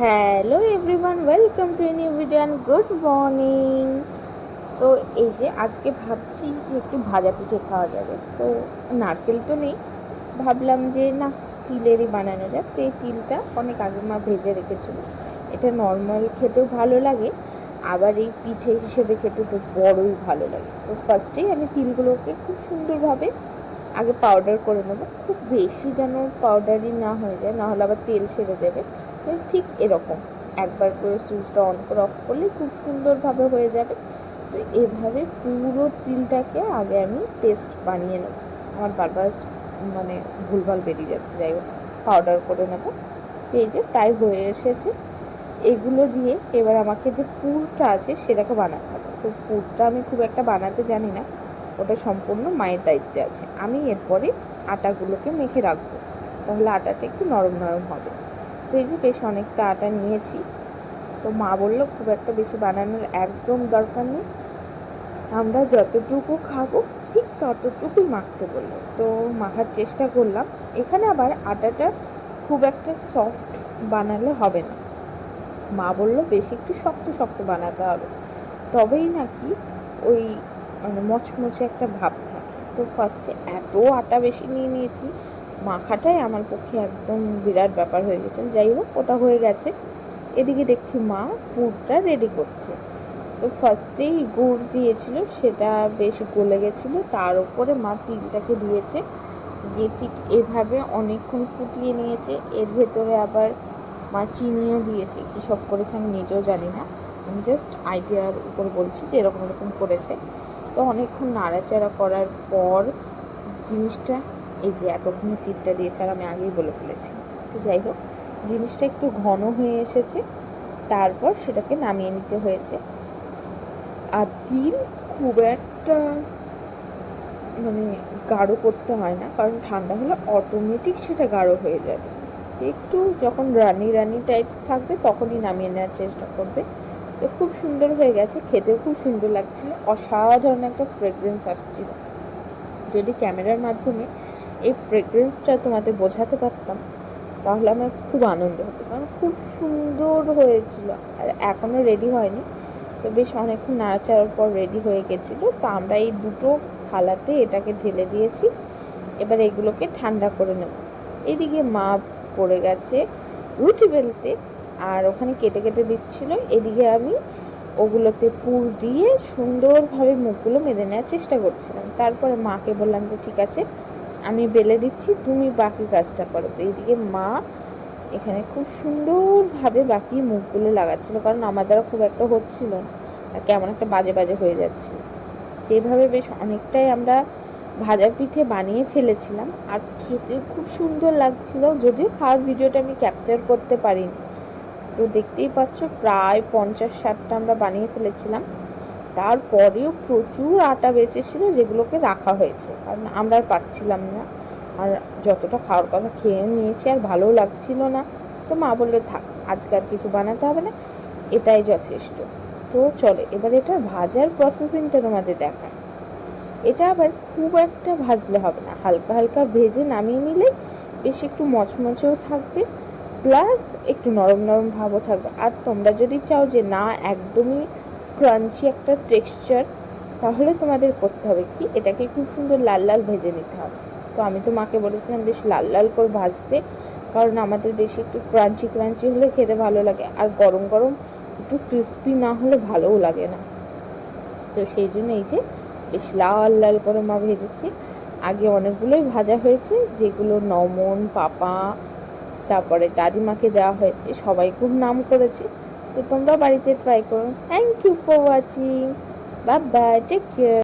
Hello everyone welcome to new video and good morning তো এই যে আজকে ভাবছি যে একটু ভাজা পিঠে খাওয়া যাবে। তো নারকেল তো নেই। ভাবলাম যে না, তিলেরই বানানো যাক। তো এই তিলটা অনেক আগে মা ভেজে রেখেছিল। এটা নর্মাল খেতেও ভালো লাগে, আবার এই পিঠে হিসেবে খেতে তো বড়ই ভালো লাগে। তো ফার্স্টেই আমি তিলগুলোকে খুব সুন্দরভাবে আগে পাউডার করে নেব। খুব বেশি যেন পাউডারই না হয়ে যায়, নাহলে আবার তেল ছেড়ে দেবে। ঠিক এরকম। একবার করে সুইচটা অন করে অফ করলে খুব সুন্দরভাবে হয়ে যাবে। তো এভাবে পুরো তিলটাকে আগে আমি পেস্ট বানিয়ে নেব। আমার বারবার মানে ভুলভাল বেরিয়ে যাচ্ছে। যাই হোক পাউডার করে নেব। এই যে প্রায় হয়ে এসেছে। এগুলো দিয়ে এবার আমাকে যে পুরটা আছে সেটাকে বানাতে হবে। তো পুরটা আমি খুব একটা বানাতে জানি না। ওটা সম্পূর্ণ মায়ের দায়িত্বে আছে। আমি এরপরে আটাগুলোকে মেখে রাখব। তাহলে আটাটা একটু নরম নরম হবে। তো এই যে বেশ অনেকটা আটা নিয়েছি। তো মা বলল, খুব একটা বেশি বানানোর একদম দরকার নেই। আমরা যতটুকু খাব, ঠিক ততটুকুই মাখতে বলল। তো মাখার চেষ্টা করলাম। এখানে আবার আটাটা খুব একটা সফট বানালে হবে না। মা বলল, বেশি একটু শক্ত শক্ত বানাতে হবে। তবেই নাকি ওই মানে মচমচে একটা ভাব থাকে। তো ফার্স্টে এত আটা বেশি নিয়ে নিয়েছি, মাখাটাই আমার পক্ষে একদম বিরাট ব্যাপার হয়ে গেছে। যাই হোক, ওটা হয়ে গেছে। এদিকে দেখছি মা পুরটা রেডি করছে। তো ফার্স্টেই গুড় দিয়েছিল, সেটা বেশ গলে গেছিল। তার উপরে মা তিলটাকে দিয়েছে, যে ঠিক এভাবে অনেকক্ষণ ফুটিয়ে নিয়েছে। এর ভেতরে আবার মা চিনিও দিয়েছে। কী সব করেছে আমি নিজেও জানি না। জাস্ট আইডিয়ার উপর বলছি যে এরকম এরকম করেছে। তো অনেকক্ষণ নাড়াচাড়া করার পর জিনিসটা, এই যে এতক্ষণ চিটটা দিয়েছে আর আমি আগেই বলে ফেলেছি। তো যাই হোক, জিনিসটা একটু ঘন হয়ে এসেছে, তারপর সেটাকে নামিয়ে নিতে হয়েছে। আর দিন খুব একটা মানে গাঢ় করতে হয় না, কারণ ঠান্ডা হলে অটোমেটিক সেটা গাঢ় হয়ে যাবে। একটু যখন রানি রানি টাইপ থাকবে, তখনই নামিয়ে নেওয়ার চেষ্টা করবে। তো খুব সুন্দর হয়ে গেছে, খেতেও খুব সুন্দর লাগছিল, অসাধারণ একটা ফ্রেগরেন্স আসছিল। যদি ক্যামেরার মাধ্যমে এই ফ্রেগরেন্সটা তোমাদের বোঝাতে পারতাম, তাহলে আমার খুব আনন্দ হতো, কারণ খুব সুন্দর হয়েছিল, আর এখনও রেডি হয়নি। তো বেশ অনেকক্ষণ নাড়াচাড়ার পর রেডি হয়ে গেছিল, তো আমরা এই দুটো থালাতে এটাকে ঢেলে দিয়েছি, এবার এগুলোকে ঠান্ডা করে নেব। এদিকে মা পড়ে গেছে রুটি বেলতে আর ওখানে কেটে কেটে দিচ্ছিল। এদিকে আমি ওগুলোতে পুর দিয়ে সুন্দরভাবে মুখগুলো মেরে নেওয়ার চেষ্টা করছিলাম। তারপরে মাকে বললাম যে, ঠিক আছে, আমি বেলে দিচ্ছি, তুমি বাকি কাজটা করো। তো এইদিকে মা এখানে খুব সুন্দরভাবে বাকি মুখগুলো লাগাচ্ছিল, কারণ আমার দ্বারা খুব একটা হচ্ছিল না কেমন একটা বাজে বাজে হয়ে যাচ্ছিল। তো এইভাবে বেশ অনেকটাই আমরা ভাজা পিঠে বানিয়ে ফেলেছিলাম। আর খেতেও খুব সুন্দর লাগছিল, যদিও খাওয়ার ভিডিওটা আমি ক্যাপচার করতে পারিনি। তো দেখতেই পাচ্ছ, প্রায় পঞ্চাশ ষাটটা আমরা বানিয়ে ফেলেছিলাম। তারপরেও প্রচুর আটা বেঁচেছিল যেগুলোকে রাখা হয়েছে, কারণ আমরা আর পাচ্ছিলাম না। আর যতটা খাওয়ার কথা খেয়েও নিয়েছি, আর ভালোও লাগছিল না। তো মা বললে, থাক আজকাল কিছু বানাতে হবে না, এটাই যথেষ্ট। তো চলে, এবার এটা ভাজার প্রসেসিংটা তোমাদের দেখায় এটা আবার খুব একটা ভাজলে হবে না, হালকা হালকা ভেজে নামিয়ে নিলে বেশ একটু মচমচেও থাকবে। প্লাস একটু নরম নরম ভাবও থাকবে। আর তোমরা যদি চাও যে না, একদমই ক্রাঞ্চি একটা টেক্সচার তাহলে তোমাদের করতে হবে কি? এটাকে খুব সুন্দর লাল লাল ভেজে নিতে হবে। তো আমি তো মাকে বলেছিলাম বেশ লাল লাল করে ভাজতে, কারণ আমাদের বেশি একটু ক্রাঞ্চি ক্রাঞ্চি হলে খেতে ভালো লাগে, আর গরম গরম একটু ক্রিস্পি না হলে ভালোও লাগে না। তো সেই জন্য এই যে বেশ লাল লাল করে মা ভেজেছি। আগে অনেকগুলোই ভাজা হয়েছে, যেগুলো নমন, পাপা তারপরে দাদিমাকে দেওয়া হয়েছে, সবাই খুব নাম করেছে। তো তোমরা বাড়িতে ট্রাই করো। Thank you for watching bye bye take care